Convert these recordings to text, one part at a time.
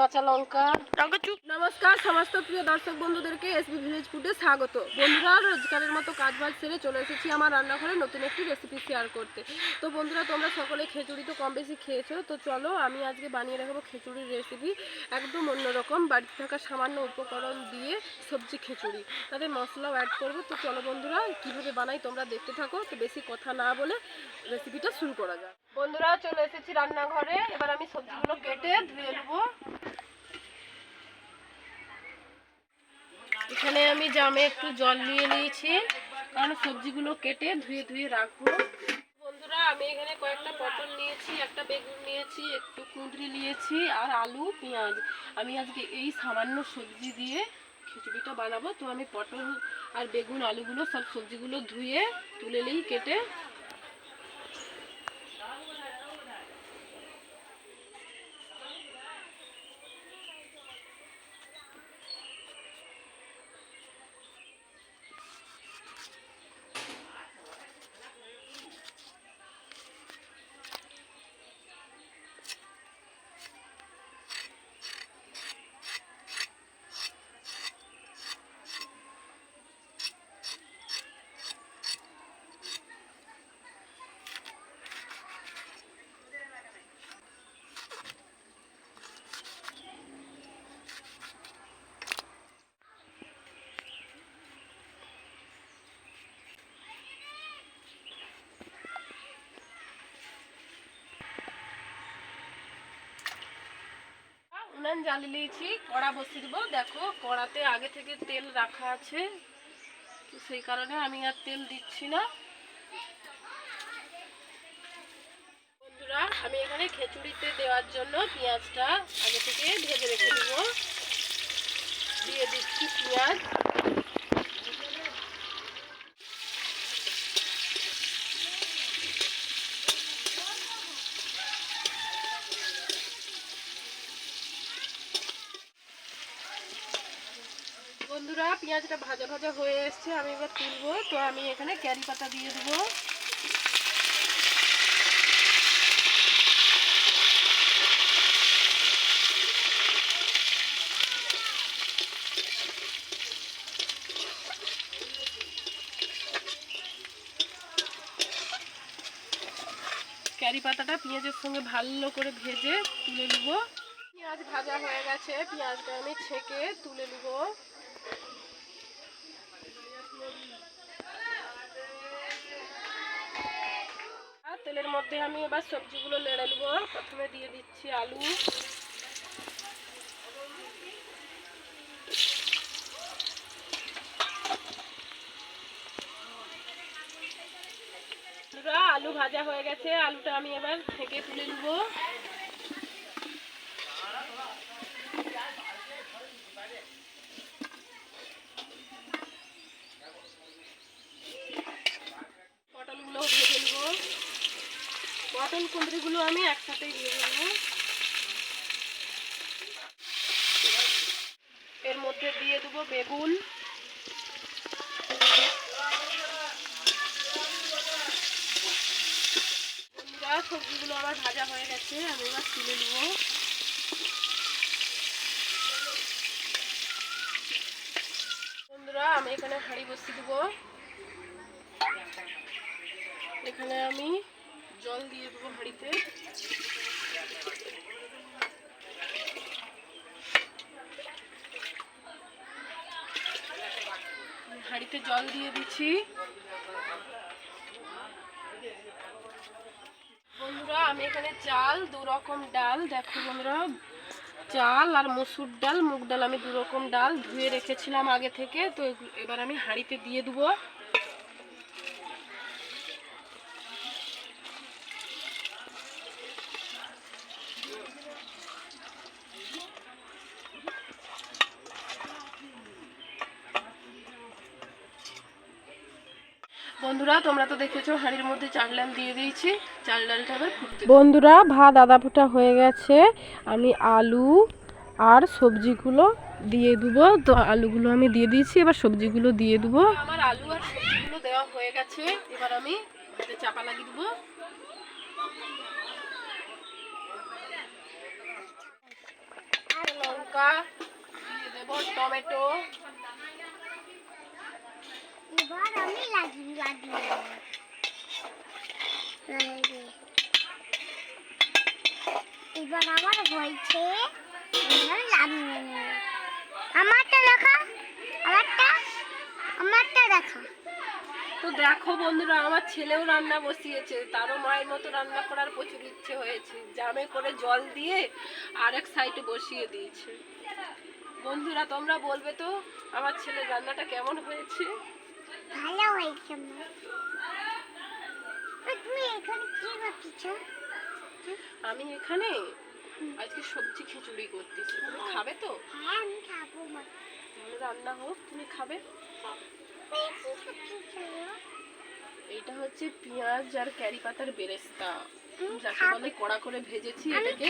কাঁচা লঙ্কা। নমস্কার সমস্ত প্রিয় দর্শক বন্ধুদেরকে এসবি ভিলেজ ফুডে স্বাগত। বন্ধুরা রোজগারের মতো কাজ বাজ সেরে চলে এসেছি আমার রান্নাঘরে নতুন একটি রেসিপি শেয়ার করতে। তো বন্ধুরা তোমরা সকলে খিচুড়ি তো কম বেশি খেয়েছো তো চলো আমি আজকে বানিয়ে রাখব খিচুড়ির রেসিপি একদম অন্যরকম বাড়িতে থাকা সামান্য উপকরণ দিয়ে সবজি খিচুড়ি তাতে মশলাও অ্যাড করব। তো চলো বন্ধুরা কীভাবে বানাই তোমরা দেখতে থাকো। তো বেশি কথা না বলে রেসিপিটা শুরু করা যাক। বন্ধুরা চলে এসেছি রান্নাঘরে। এবার আমি সবজিগুলো কেটে ধুয়ে নেব। এখানে আমি জামে একটু জল নিয়ে নিয়েছি। কারণ সবজিগুলো কেটে ধুয়ে ধুয়ে রাখব। বন্ধুরা, আমি এখানে কয়েকটা পটল নিয়েছি, একটা বেগুন নিয়েছি, একটু কুঁদরি নিয়েছি, আর আলু, পেঁয়াজ। আমি আজকে এই সামান্য সবজি দিয়ে খিচুড়িটা বানাবো। তো আমি পটল আর বেগুন, আলুগুলো সব সবজিগুলো ধুয়ে, তুলে নিই, কেটে। উনান জ্বালিয়ে নিয়েছি কড়া বসিয়ে দেবো। দেখো, কড়াতে আগে থেকে তেল রাখা আছে, তো সেই কারণে আমি আর তেল দিচ্ছি না। বন্ধুরা, আমি এখানে খেচুড়িতে দেওয়ার জন্য পেঁয়াজটা আগে থেকে ভেজে রেখে দেবো। দিয়ে দিচ্ছি পেঁয়াজ। বন্ধুরা, পেঁয়াজটা ভাজা ভাজা হয়ে এসছে, আমি এবার তুলবো। তো আমি এখানে ক্যারি পাতা দিয়ে দেবো। ক্যারি পাতাটা পেঁয়াজের সঙ্গে ভালো করে ভেজে তুলে নেব। পেঁয়াজ ভাজা হয়ে গেছে, পেঁয়াজটা আমি ছেঁকে তুলে নেব। মধ্যে আমি এবার সবজিগুলো লেড়ে নেব। প্রথমে দিয়ে দিচ্ছি আলু। আলু ভাজা হয়ে গেছে। আলুটা আমি এবার থেকে তুলে নেব পটলগুলো ভেজে নেব পটল কুঁদরিগুলো আমি একসাথেই ভেজে নেব এর মধ্যে দিয়ে দেবো বেগুন। সবজিগুলো আমার ভাজা হয়ে গেছে, আমি এবার তুলে নেব। বন্ধুরা, আমি এখানে হাঁড়ি বসিয়ে দেবো। এখানে আমি জল দিয়ে দেবো হাঁড়িতে। হাঁড়িতে জল দিয়ে দিচ্ছি। বন্ধুরা, আমি এখানে চাল, দু রকম ডাল। দেখো বন্ধুরা, চাল আর মসুর ডাল, মুগ ডাল আমি দু রকম ডাল ধুয়ে রেখেছিলাম আগে থেকে। তো এবার আমি হাঁড়িতে দিয়ে দেবো। বন্ধুরা তোমরা তো দেখেছ হাঁড়ির মধ্যে চাল ডাল দিয়ে দিয়েছি। চাল ডালটা এবার ফুটতে বন্ধুরা ভাত আদা ফুটা হয়ে গেছে। আমি আলু আর সবজিগুলো দিয়ে দেবো। তো আলুগুলো আমি দিয়ে দিয়েছি এবার সবজিগুলো দিয়ে দেবো। আমার আলু আর সবজিগুলো দেওয়া হয়ে গেছে। এবার আমি ভাতে চাপা লাগিয়ে দেবো। লঙ্কা দিয়ে দেবো টমেটো এবার আমি লাগিয়ে লাগিয়ে এবার আমার হয়েছে আমারটা দেখা আমারটা আমারটা দেখা। তো দেখো বন্ধুরা, আমার ছেলেও রান্না বসিয়েছে, তারও মায়ের মতো রান্না করার প্রচুর ইচ্ছে হয়েছে। জামে করে জল দিয়ে আরেক সাইডে বসিয়ে দিয়েছে। বন্ধুরা, তোমরা বলবে তো, আমার ছেলের রান্নাটা কেমন হয়েছে? ভালো হয়েছে তুমি এখানে কি করতেছ? আমি এখানে আজকে সবজি খিচুড়ি করতেছি। তুমি খাবে তো? হ্যাঁ আমি খাব মা। তাহলে রান্না হোক তুমি খাবে। এইটা হচ্ছে পেঁয়াজ আর ক্যারি পাতার বেরেস্তা। যাকে বলে কড়া করে ভেজেছি এটাকে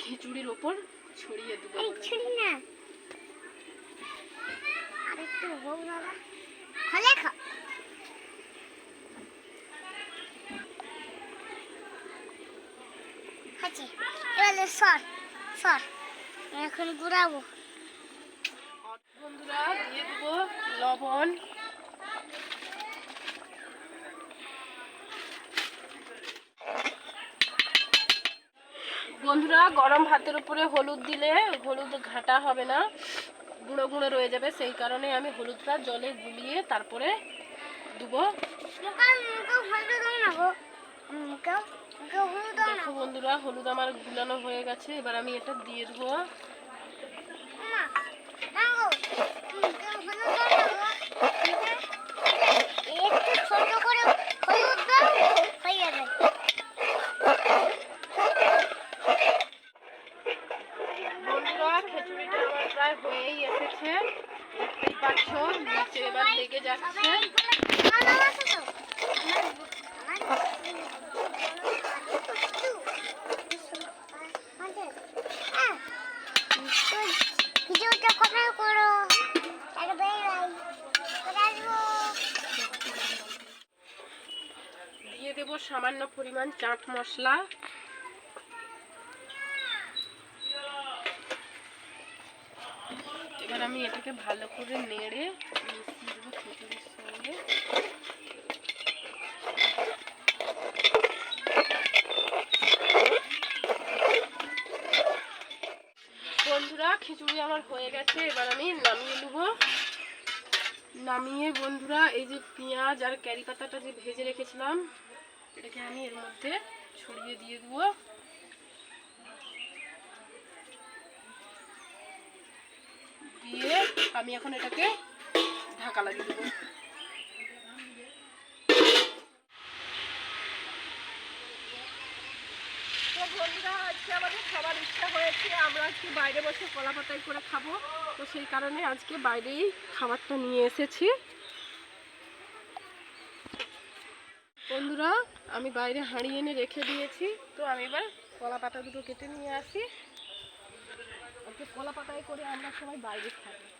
খিচুড়ির ওপর ছড়িয়ে দেবো। ছুরি না। আর একটু হোক বাবা। বন্ধুরা লবণ। বন্ধুরা গরম ভাতের উপরে হলুদ দিলে হলুদ ঘাটা হবে না। গুঁড়ো গুঁড়ো রয়ে যাবে, সেই কারণে আমি হলুদটা জলে গুলিয়ে তারপরে দেবো। বন্ধুরা, হলুদ আমার গুলানো হয়ে গেছে, এবার আমি এটা দিয়ে দেবো মা দাও গো মুখে হলুদ দাও না গো মুখে একটু ছোট করে হলুদ দাও হয়ে যাবে বন্ধুরা খিচুড়িটা আমার প্রায় হয়েই এসেছে দেখতেই পাচ্ছ নিচে এবার লেগে যাচ্ছে দিয়ে দেবো সামান্য পরিমাণ চাট মশলা। আমি এটাকে ভালো করে নেড়ে বন্ধুরা, খিচুড়ি আমার হয়ে গেছে, এবার আমি নামিয়ে নেব। নামিয়ে বন্ধুরা, এই যে পেঁয়াজ আর ক্যারি পাতাটা যে ভেজে রেখেছিলাম, এটাকে আমি এর মধ্যে ছড়িয়ে দিয়ে দেবো দিয়ে আমি এখন এটাকে ঢাকা লাগিয়ে দেবো। বন্ধুরা, আজকে ইচ্ছা হয়েছে। আমরা বাইরে বসে কলা করে খাব। তো সেই কারণে আজকে বাইরেই খাবারটা নিয়ে এসেছি। বন্ধুরা, আমি বাইরে হাঁড়ি এনে রেখে দিয়েছি। তো আমি এবার কলা পাতা দুটো কেটে নিয়ে আসি। কলা পাতায় করে আমরা সবাই বাইরে খাব।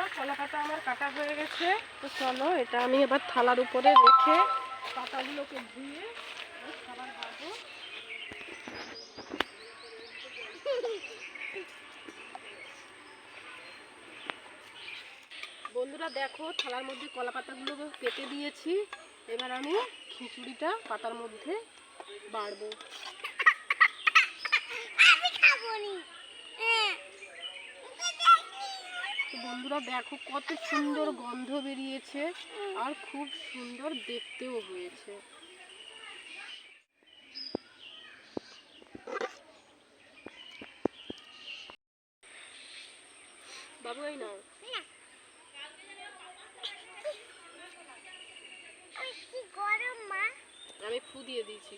বন্ধুরা কলা পাতা আমার কাটা হয়ে গেছে। তো চলো, এটা আমি এবার থালার উপরে রেখে পাতাগুলোকে ধুয়ে খাবার খাব। বন্ধুরা, দেখো, থালার মধ্যে কলা পাতাগুলো কেটে দিয়েছি। এবার আমি খিচুড়িটা পাতার মধ্যে বাড়বো। আমি খাব নি। হ্যাঁ। বন্ধুরা দেখো কত সুন্দর গন্ধ বেরিয়েছে আর খুব সুন্দর দেখতেও হয়েছে। বাবু এই নাও। আমি ফু দিয়ে দিয়েছি।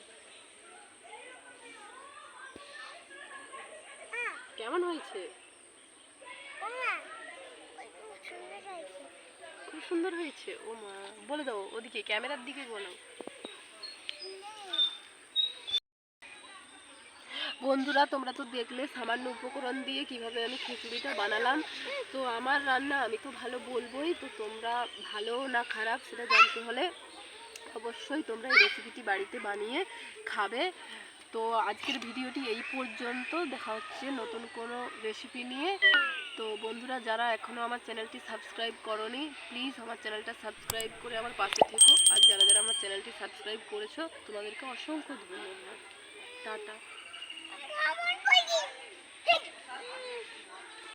কেমন হয়েছে হ্যাঁ সুন্দর হয়েছে। ও মা, বলে দাও, ওদিকে ক্যামেরার দিকে বলো। বন্ধুরা, তোমরা তো দেখলে সামান্য উপকরণ দিয়ে কীভাবে আমি খিচুড়িটা বানালাম। তো আমার রান্না আমি তো ভালো বলবোই, তো তোমরা ভালো না খারাপ সেটা জানতে হলে অবশ্যই তোমরা এই রেসিপিটি বাড়িতে বানিয়ে খাবে। তো আজকের ভিডিওটি এই পর্যন্ত। দেখা হচ্ছে নতুন কোনো রেসিপি নিয়ে। তো বন্ধুরা, যারা এখনও আমার চ্যানেলটি সাবস্ক্রাইব করনি প্লিজ আমার চ্যানেলটা সাবস্ক্রাইব করে আমার পাশে থেকো। আর যারা যারা আমার চ্যানেলটি সাবস্ক্রাইব করেছ, তোমাদেরকে অসংখ্য ধন্যবাদ। টাটা।